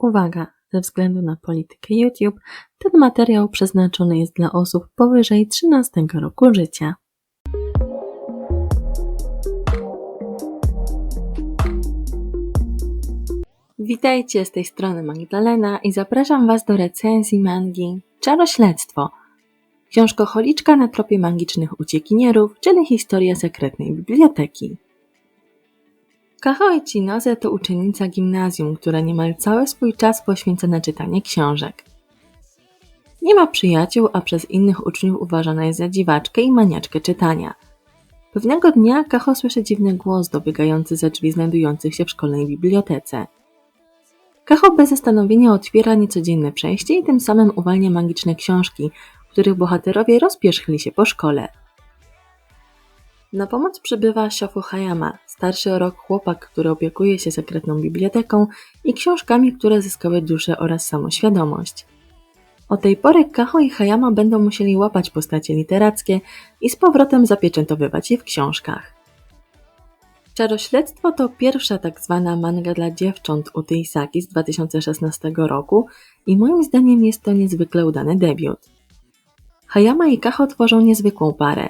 Uwaga! Ze względu na politykę YouTube, ten materiał przeznaczony jest dla osób powyżej 13 roku życia. Witajcie, z tej strony Magdalena i zapraszam Was do recenzji mangi Czarośledztwo. Książkoholiczka na tropie magicznych uciekinierów, czyli historia sekretnej biblioteki. Kaho Ichinose to uczennica gimnazjum, która niemal cały swój czas poświęca na czytanie książek. Nie ma przyjaciół, a przez innych uczniów uważana jest za dziwaczkę i maniaczkę czytania. Pewnego dnia Kaho słyszy dziwny głos dobiegający za drzwi znajdujących się w szkolnej bibliotece. Kaho bez zastanowienia otwiera niecodzienne przejście i tym samym uwalnia magiczne książki, których bohaterowie rozpierzchli się po szkole. Na pomoc przybywa Shofu Hayama, starszy o rok chłopak, który opiekuje się sekretną biblioteką i książkami, które zyskały duszę oraz samoświadomość. Od tej pory Kaho i Hayama będą musieli łapać postacie literackie i z powrotem zapieczętowywać je w książkach. Czarośledztwo to pierwsza tak zwana manga dla dziewcząt u Teisaki z 2016 roku i moim zdaniem jest to niezwykle udany debiut. Hayama i Kaho tworzą niezwykłą parę.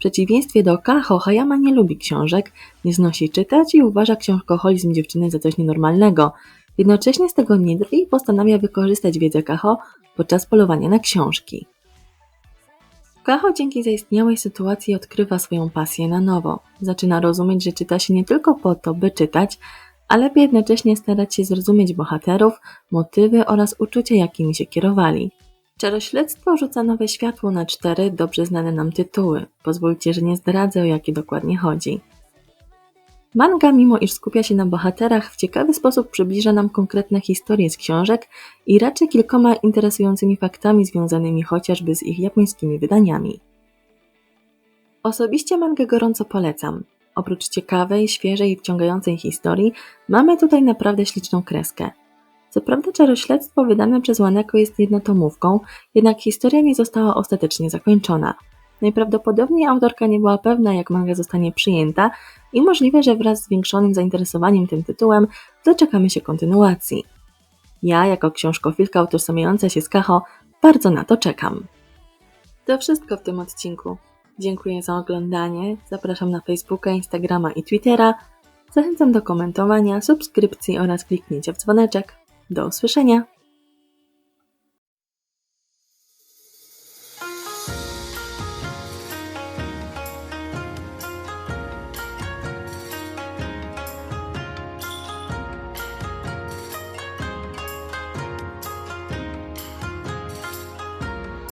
Przeciwieństwie do Kaho, Hayama nie lubi książek, nie znosi czytać i uważa książkoholizm dziewczyny za coś nienormalnego. Jednocześnie z tego nie drwi postanawia wykorzystać wiedzę Kaho podczas polowania na książki. Kaho dzięki zaistniałej sytuacji odkrywa swoją pasję na nowo. Zaczyna rozumieć, że czyta się nie tylko po to, by czytać, ale by jednocześnie starać się zrozumieć bohaterów, motywy oraz uczucia, jakimi się kierowali. Czarośledztwo rzuca nowe światło na cztery dobrze znane nam tytuły. Pozwólcie, że nie zdradzę o jakie dokładnie chodzi. Manga, mimo iż skupia się na bohaterach, w ciekawy sposób przybliża nam konkretne historie z książek i raczy kilkoma interesującymi faktami związanymi chociażby z ich japońskimi wydaniami. Osobiście mangę gorąco polecam. Oprócz ciekawej, świeżej i wciągającej historii, mamy tutaj naprawdę śliczną kreskę. Co prawda czarośledztwo wydane przez Łaneko jest jednotomówką, jednak historia nie została ostatecznie zakończona. Najprawdopodobniej autorka nie była pewna, jak manga zostanie przyjęta i możliwe, że wraz z zwiększonym zainteresowaniem tym tytułem doczekamy się kontynuacji. Ja, jako książkofilka utożsamiająca się z Kaho, bardzo na to czekam. To wszystko w tym odcinku. Dziękuję za oglądanie, zapraszam na Facebooka, Instagrama i Twittera. Zachęcam do komentowania, subskrypcji oraz kliknięcia w dzwoneczek. Do usłyszenia!